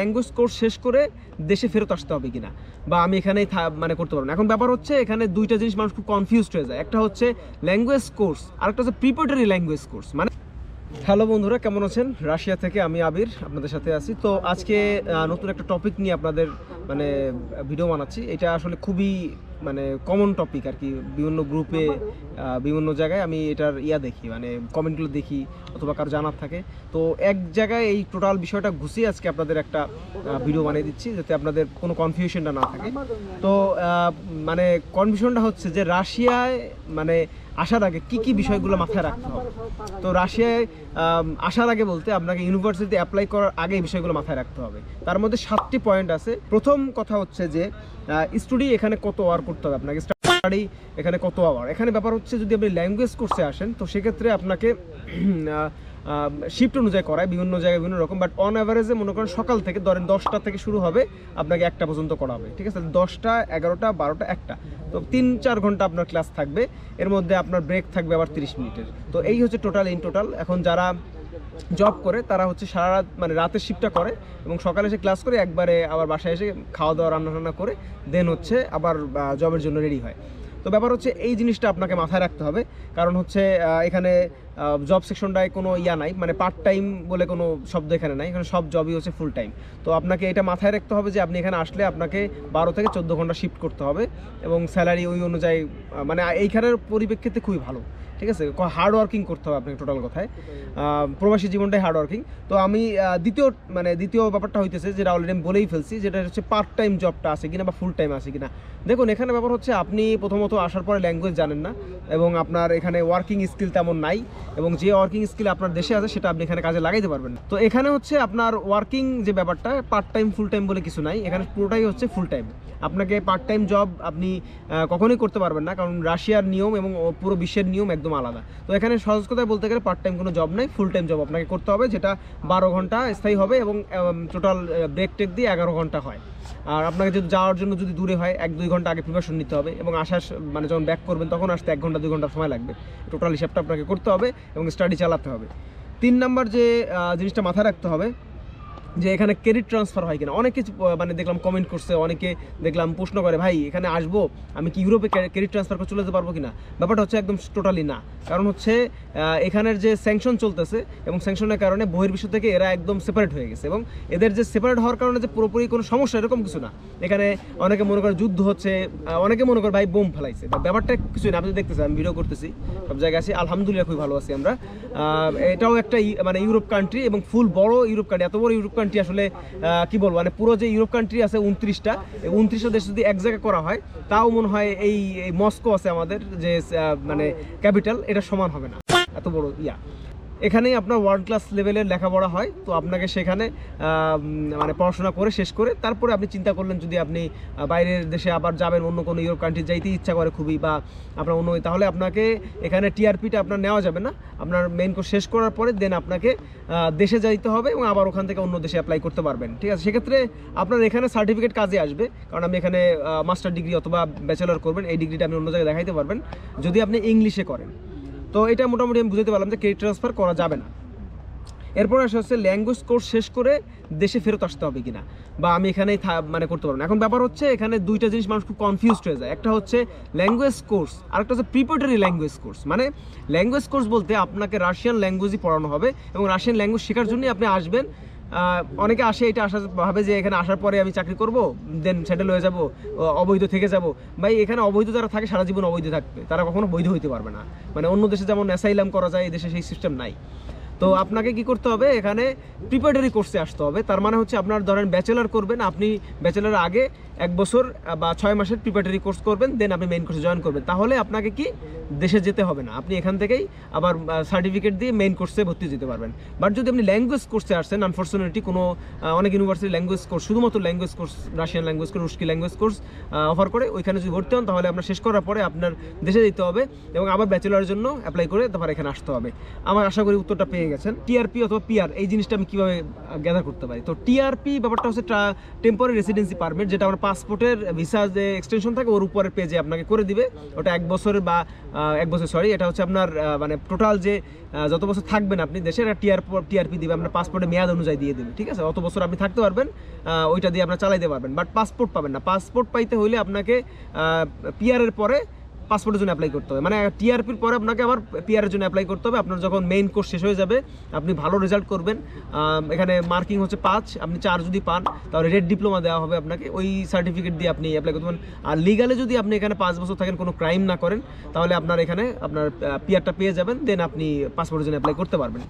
Language course শেষ করে দেশে ফেরত আসতে হবে কিনা? বা আমি এখানেই মানে করতে পারব না। এখন ব্যাপার হচ্ছে, এখানে দুইটা জিনিস মানুষ খুব কনফিউজড হয়ে যায়। একটা হচ্ছে ল্যাঙ্গুয়েজ কোর্স আর একটা হচ্ছে প্রিপারেটরি ল্যাঙ্গুয়েজ কোর্স মানে হ্যালো বন্ধুরা, কেমন আছেন? রাশিয়া থেকে আমি আবির, আপনাদের সাথে আছি। তো আজকে নতুন একটা টপিক নিয়ে আপনাদের মানে ভিডিও বানাচ্ছি। এটা আসলে খুবই মানে কমন টপিক আর কি। বিভিন্ন গ্রুপে বিভিন্ন জায়গায় আমি এটার ইয়া দেখি মানে কমেন্টগুলো দেখি অথবা কারও জানার থাকে। তো এক জায়গায় এই টোটাল বিষয়টা ঘুষিয়ে আজকে আপনাদের একটা ভিডিও বানিয়ে দিচ্ছি, যাতে আপনাদের কোনো কনফিউশনটা না থাকে। তো মানে কনফিউশনটা হচ্ছে যে রাশিয়ায় মানে আসার আগে কি কি বিষয়গুলো মাথায় রাখতে হবে? তো রাশিয়ায় আসার আগে বলতে আপনাকে ইউনিভার্সিটি অ্যাপ্লাই করার আগে এই বিষয়গুলো মাথায় রাখতে হবে। তার মধ্যে সাতটি পয়েন্ট আছে। প্রথম কথা হচ্ছে যে স্টুডি এখানে কত আওয়ার করতে হবে আপনাকে? স্টাডি এখানে কত আওয়ার এখানে ব্যাপার হচ্ছে যদি আপনি ল্যাঙ্গুয়েজ কোর্সে আসেন, তো সেক্ষেত্রে আপনাকে শিফট অনুযায়ী করায়, বিভিন্ন জায়গায় বিভিন্ন রকম বাট অন অ্যাভারেজে মনে করেন সকাল থেকে, ধরেন দশটা থেকে শুরু হবে, আপনাকে একটা পর্যন্ত করা হবে, ঠিক আছে? দশটা, এগারোটা, বারোটা, একটা। তো তিন, চার ঘণ্টা আপনার ক্লাস থাকবে, এর মধ্যে আপনার ব্রেক থাকবে আবার তিরিশ মিনিটের। তো এই হচ্ছে টোটাল ইন টোটাল এখন যারা জব করে, তারা হচ্ছে সারা রাত মানে রাতের শিফটটা করে এবং সকালে এসে ক্লাস করে, একবারে আবার বাসায় এসে খাওয়া দাওয়া রান্না টান্না করে দেন হচ্ছে আবার জবের জন্য রেডি হয়। তো ব্যাপার হচ্ছে এই জিনিসটা আপনাকে মাথায় রাখতে হবে। কারণ হচ্ছে এখানে জব সেকশনটায় কোনো ইয়া নাই মানে পার্ট টাইম বলে কোনো শব্দ এখানে নাই, এখানে সব জবই হচ্ছে ফুল টাইম তো আপনাকে এটা মাথায় রাখতে হবে যে আপনি এখানে আসলে আপনাকে বারো থেকে চোদ্দ ঘণ্টা শিফট করতে হবে এবং স্যালারি ওই অনুযায়ী মানে এইখানের পরিপ্রেক্ষিতে খুবই ভালো, ঠিক আছে? হার্ড ওয়ার্কিং করতে হবে আপনাকে টোটাল কথায়। প্রবাসী জীবনটাই হার্ড ওয়ার্কিং তো আমি দ্বিতীয় মানে দ্বিতীয় ব্যাপারটা হইতেছে যেটা অলরেডি আমি বলেই ফেলছি, যেটা হচ্ছে পার্ট টাইম জবটা আছে কিনা বা ফুল টাইম আছে কিনা। দেখুন, এখানে ব্যাপার হচ্ছে আপনি প্রথমত আসার পরে ল্যাঙ্গুয়েজ জানেন না এবং আপনার এখানে ওয়ার্কিং স্কিল তেমন নাই। এবং যে ওয়ার্কিং স্কিল আপনার দেশে আছে, সেটা আপনি এখানে কাজে লাগাইতে পারবেন। তো এখানে হচ্ছে আপনার ওয়ার্কিং যে ব্যাপারটা পার্ট টাইম ফুল টাইম বলে কিছু নাই। এখানে পুরোটাই হচ্ছে ফুল টাইম আপনাকে পার্ট টাইম জব আপনি কখনোই করতে পারবেন না, কারণ রাশিয়ার নিয়ম এবং পুরো বিশ্বের নিয়ম একদম আলাদা। তো এখানে সহজ কথায় বলতে গেলে পার্ট টাইম কোনো জব নাই ফুল টাইম জব আপনাকে করতে হবে, যেটা বারো ঘণ্টা স্থায়ী হবে এবং টোটাল ব্রেক টেক দিয়ে এগারো ঘণ্টা হয়। আর আপনাকে যদি যাওয়ার জন্য যদি দূরে হয়, এক দুই ঘণ্টা আগে প্রিপারেশন নিতে হবে এবং আসার মানে যখন ব্যাক করবেন তখন আসতে এক ঘণ্টা, দুই ঘণ্টা সময় লাগবে। টোটাল হিসাবটা আপনাকে করতে হবে এবং স্টাডি চালাতে হবে। তিন নাম্বার যে জিনিসটা মাথায় রাখতে হবে যে এখানে ক্রেডিট ট্রান্সফার হয় কিনা। অনেকে চ- মানে দেখলাম কমেন্ট করছে, অনেকে দেখলাম প্রশ্ন করে, ভাই, এখানে আসব? আমি কি ইউরোপে ক্রেডিট ট্রান্সফার করে চলে যেতে পারব কিনা? ব্যাপারটা হচ্ছে একদম টোটালি না। কারণ হচ্ছে এখানের যে স্যাংশন চলতেছে এবং স্যাংশনের কারণে বহির্বিশ্ব থেকে এরা একদম সেপারেট হয়ে গেছে এবং এদের যে সেপারেট হওয়ার কারণে যে পুরোপুরি কোনো সমস্যা এরকম কিছু না। এখানে অনেকে মনে করে যুদ্ধ হচ্ছে অনেকে মনে করে, ভাই, বোম ফেলাইছে। ব্যাপারটা কিছু না, আপনি দেখতেছেন, আমি ভিডিও করতেছি, সব জায়গায় আছি, আলহামদুলিল্লাহ খুবই ভালো আছি আমরা। এটাও একটা মানে ইউরোপ কান্ট্রি এবং ফুল বড় ইউরোপ কান্ট্রি এত বড় ইউরোপ কান্ট্রি আসলে কি বলব মানে পুরো যে ইউরোপ কান্ট্রি আছে উনত্রিশটা উনত্রিশটা দেশ যদি এক জায়গায় করা হয়, তাও মনে হয় এই মস্কো আছে আমাদের, যে মানে ক্যাপিটাল এটা সমান হবে না। এত বড়, ইয়া। এখানেই আপনার ওয়ার্ল্ড ক্লাস লেভেলের লেখাপড়া হয়। তো আপনাকে সেখানে মানে পড়াশোনা করে শেষ করে তারপরে আপনি চিন্তা করলেন যদি আপনি বাইরের দেশে আবার যাবেন, অন্য কোনো ইউরোপ কান্ট্রি যাইতে ইচ্ছা করে খুবই বা আপনার অন্য, তাহলে আপনাকে এখানে টিআরপিটা আপনার নেওয়া যাবে না। আপনার মেইন কোর্স শেষ করার পরে দেন আপনাকে দেশে যাইতে হবে এবং আবার ওখান থেকে অন্য দেশে অ্যাপ্লাই করতে পারবেন। ঠিক আছে? সেক্ষেত্রে আপনার এখানে সার্টিফিকেট কাজে আসবে। কারণ আপনি এখানে মাস্টার ডিগ্রি অথবা ব্যাচেলর করবেন, এই ডিগ্রিটা আপনি অন্য জায়গায় দেখাইতে পারবেন। যদি আপনি ইংলিশে করেন। তো এটা মোটামুটি আমি বুঝতে পারলাম যে ক্রেডিট ট্রান্সফার করা যাবে না। এরপর আসে হচ্ছে ল্যাঙ্গুয়েজ কোর্স শেষ করে দেশে ফেরত আসতে হবে কিনা, বা আমি এখানেই মানে করতে পারব না। এখন ব্যাপার হচ্ছে এখানে দুইটা জিনিস মানুষ খুব কনফিউজড হয়ে যায়। একটা হচ্ছে ল্যাঙ্গুয়েজ কোর্স আর একটা হচ্ছে প্রিপারেটরি ল্যাঙ্গুয়েজ কোর্স মানে ল্যাঙ্গুয়েজ কোর্স বলতে আপনাকে রাশিয়ান ল্যাঙ্গুয়েজই পড়ানো হবে এবং রাশিয়ান ল্যাঙ্গুয়েজ শেখার জন্যই আপনি আসবেন অনেকে আসে এটা আসার ভাবে যে এখানে আসার পরে আমি চাকরি করব দেন সেটেল হয়ে যাব অবৈধ থেকে যাব। ভাই, এখানে অবৈধ যারা থাকে সারা জীবন অবৈধ থাকবে। তারা কখনো বৈধ হইতে পারবে না। মানে অন্য দেশে যেমন অ্যাসাইলাম করা যায় এই দেশে সেই সিস্টেম নাই। তো আপনাকে কি করতে হবে? এখানে প্রিপারেটরি কোর্সে আসতে হবে। তার মানে হচ্ছে আপনার ধরেন ব্যাচেলার করবেন, আপনি ব্যাচেলার আগে এক বছর বা ছয় মাসের প্রিপারেটরি কোর্স করবেন দেন আপনি মেইন কোর্সে জয়েন করবেন। তাহলে আপনাকে কি? দেশে যেতে হবে না। আপনি এখান থেকেই আবার সার্টিফিকেট দিয়ে মেইন কোর্সে ভর্তি যেতে পারবেন। বাট যদি আপনি ল্যাঙ্গুয়েজ কোর্সে আসছেন আনফর্চুনেটলি কোনো অনেক ইউনিভার্সিটি ল্যাঙ্গুয়েজ কোর্স শুধুমাত্র language course Russian language course রুশকি language course offer করে ওইখানে যদি ভর্তি হন, তাহলে আপনার শেষ করার পরে আপনার দেশে যেতে হবে এবং আবার ব্যাচেলারের জন্য অ্যাপ্লাই করে তারপর এখানে আসতে হবে। আমার আশা করি উত্তরটা পেয়ে গেছেন। টিআরপি অথবা পিআর এই জিনিসটা আমি কীভাবে গ্যাদার করতে পারি? তো টিআরপি ব্যাপারটা হচ্ছে টেম্পোরারি রেসিডেন্সি পারমিট যেটা আমার পাসপোর্টের ভিসা যে এক্সটেনশন থাকে, ওর উপরের পেজে আপনাকে করে দিবে। ওটা এক বছরের বা এক বছর সরি এটা হচ্ছে আপনার মানে টোটাল যে যত বছর থাকবেন আপনি দেশে এটা টিআর টিআরপি দিবে, আপনার পাসপোর্টের মেয়াদ অনুযায়ী দিয়ে দেবে, ঠিক আছে? অত বছর আপনি থাকতে পারবেন ওইটা দিয়ে আপনার চালাইতে পারবেন বাট পাসপোর্ট পাবেন না। পাসপোর্ট পাইতে হলে আপনাকে পিআর এর পরে পাসপোর্টের জন্য অ্যাপ্লাই করতে হবে। মানে টিআরপির পরে আপনাকে আবার পিআর এর জন্য অ্যাপ্লাই করতে হবে। আপনার যখন মেইন কোর্স শেষ হয়ে যাবে, আপনি ভালো রেজাল্ট করবেন। এখানে মার্কিং হচ্ছে পাঁচ, আপনি চার যদি পান, তাহলে রেড ডিপ্লোমা দেওয়া হবে আপনাকে। ওই সার্টিফিকেট দিয়ে আপনি অ্যাপ্লাই করতে পারেন আর লিগালে যদি আপনি এখানে পাঁচ বছর থাকেন, কোনো ক্রাইম না করেন, তাহলে আপনার এখানে আপনার পিআরটা পেয়ে যাবেন দেন আপনি পাসপোর্টের জন্য অ্যাপ্লাই করতে পারবেন।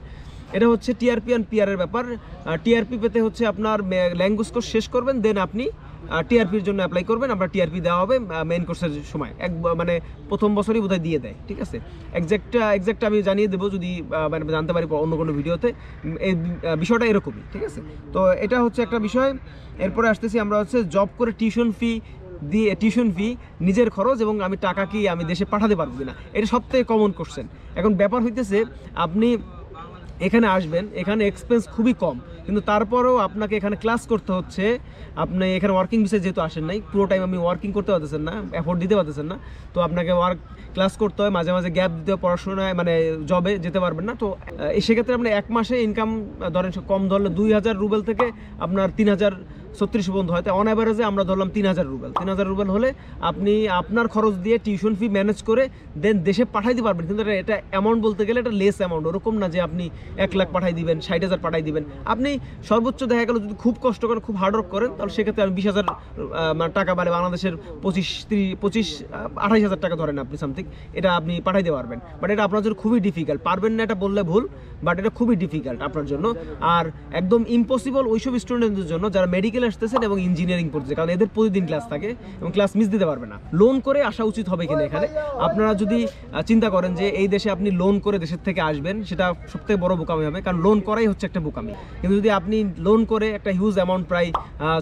এটা হচ্ছে টিআরপি অ্যান্ড পিআরের ব্যাপার। টিআরপি পেতে হচ্ছে আপনার ল্যাঙ্গুয়েজ কোর্স শেষ করবেন দেন আপনি টিআরপির জন্য অ্যাপ্লাই করবেন, আমরা টিআরপি দেওয়া হবে মেইন কোর্সের সময়। এক মানে প্রথম বছরই বোধহয় দিয়ে দেয়, ঠিক আছে? এক্সাক্ট এক্সাক্ট আমি জানিয়ে দেবো যদি মানে জানতে পারি অন্য কোনো ভিডিওতে। এই বিষয়টা এরকমই, ঠিক আছে? তো এটা হচ্ছে একটা বিষয়। এরপরে আসতেছি আমরা হচ্ছে জব করে টিউশন ফি দিয়ে টিউশন ফি নিজের খরচ এবং আমি টাকা কি আমি দেশে পাঠাতে পারব কিনা। এটা সব থেকে কমন কোশ্চেন এখন ব্যাপার হইতেছে, আপনি এখানে আসবেন, এখানে এক্সপেন্স খুবই কম। কিন্তু তারপরেও আপনাকে এখানে ক্লাস করতে হচ্ছে। আপনি এখানে ওয়ার্কিং বিষয়ে যেহেতু আসেন নাই, পুরো টাইম আপনি ওয়ার্কিং করতে পারতেছেন না এফোর্ট দিতে পারতেছেন না। তো আপনাকে ওয়ার্ক ক্লাস করতে হয়, মাঝে মাঝে গ্যাপ দিতে হয় পড়াশোনায় মানে জবে যেতে পারবেন না। তো সেক্ষেত্রে আপনি এক মাসে ইনকাম ধরেন কম ধরলে দুই হাজার রুবেল থেকে আপনার তিন হাজার ছত্রিশ পর্যন্ত হয়। তাই অন অ্যাভারেজে আমরা ধরলাম তিন হাজার রুবেল। তিন হাজার রুবেল হলে আপনি আপনার খরচ দিয়ে টিউশন ফি ম্যানেজ করে দেন দেশে পাঠাইতে পারবেন। কিন্তু এটা- অ্যামাউন্ট বলতে গেলে এটা লেস অ্যামাউন্ট ওরকম না যে আপনি এক লাখ পাঠাই দিবেন, ষাট হাজার পাঠাই দিবেন। আপনি সর্বোচ্চ দেখা গেল যদি খুব কষ্ট করেন খুব হার্ডওয়ার্ক করেন, তাহলে সেক্ষেত্রে আমি বিশ হাজার মানে টাকা মানে বাংলাদেশের পঁচিশ, ত্রিশ, পঁচিশ আঠাইশ হাজার টাকা ধরেন আপনি সামথিং এটা আপনি পাঠাইতে পারবেন। বাট এটা আপনার জন্য খুবই ডিফিকাল্ট পারবেন না এটা বললে ভুল বাট এটা খুবই ডিফিকাল্ট আপনার জন্য। আর একদম ইম্পসিবল ওইসব স্টুডেন্টদের জন্য যারা মেডিকেল আসতেছেন এবং ইঞ্জিনিয়ারিং পড়ছে কারণ এদের প্রতিদিন ক্লাস থাকে এবং ক্লাস মিস দিতে পারবে না। লোন করে আসা উচিত হবে কিনা এখানে? আপনারা যদি চিন্তা করেন যে এই দেশে আপনি লোন করে দেশের থেকে আসবেন, সেটা সবথেকে বড় বোকামি হবে, কারণ লোন করাই হচ্ছে একটা বোকামি। কিন্তু যদি আপনি লোন করে একটা হিউজ অ্যামাউন্ট প্রায়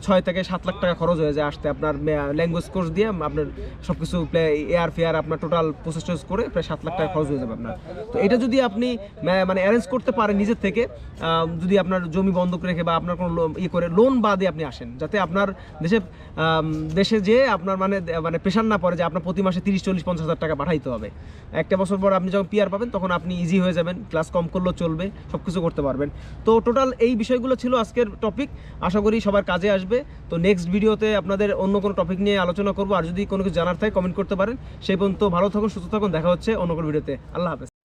ছয় থেকে সাত লাখ টাকা খরচ হয়ে যায় আসতে আপনার ল্যাঙ্গুয়েজ কোর্স দিয়ে, আপনার সব কিছু এয়ার ফেয়ার আপনার টোটাল প্রসেস করে প্রায় সাত লাখ টাকা খরচ হয়ে যাবে আপনার। তো এটা যদি আপনি মানে অ্যারেঞ্জ করতে পারেন নিজের থেকে যদি আপনার জমি বন্ধক রেখে বা আপনার কোনো ইয়ে করে লোন বাদে আপনি আসেন, যাতে আপনার দেশে দেশে যে আপনার মানে মানে প্রেশার না পড়ে যে আপনার প্রতি মাসে তিরিশ, চল্লিশ, পঞ্চাশ হাজার টাকা পাঠাইতে হবে। একটা বছর পর আপনি যখন পিআর পাবেন, তখন আপনি ইজি হয়ে যাবেন ক্লাস কম করলেও চলবে সব কিছু করতে পারবেন। তো টোটাল এই বিষয়গুলো ছিল আজকের টপিক আশা করি সবার কাজে আসবে। তো নেক্সট ভিডিওতে আপনাদের অন্য কোনো টপিক নিয়ে আলোচনা করব, আর যদি কোনো কিছু জানার থাকে কমেন্ট করতে পারেন। সেই পর্যন্ত ভালো থাকুন, সুস্থ থাকুন, দেখা হচ্ছে অন্য কোনো ভিডিওতে আল্লাহ হাফেজ।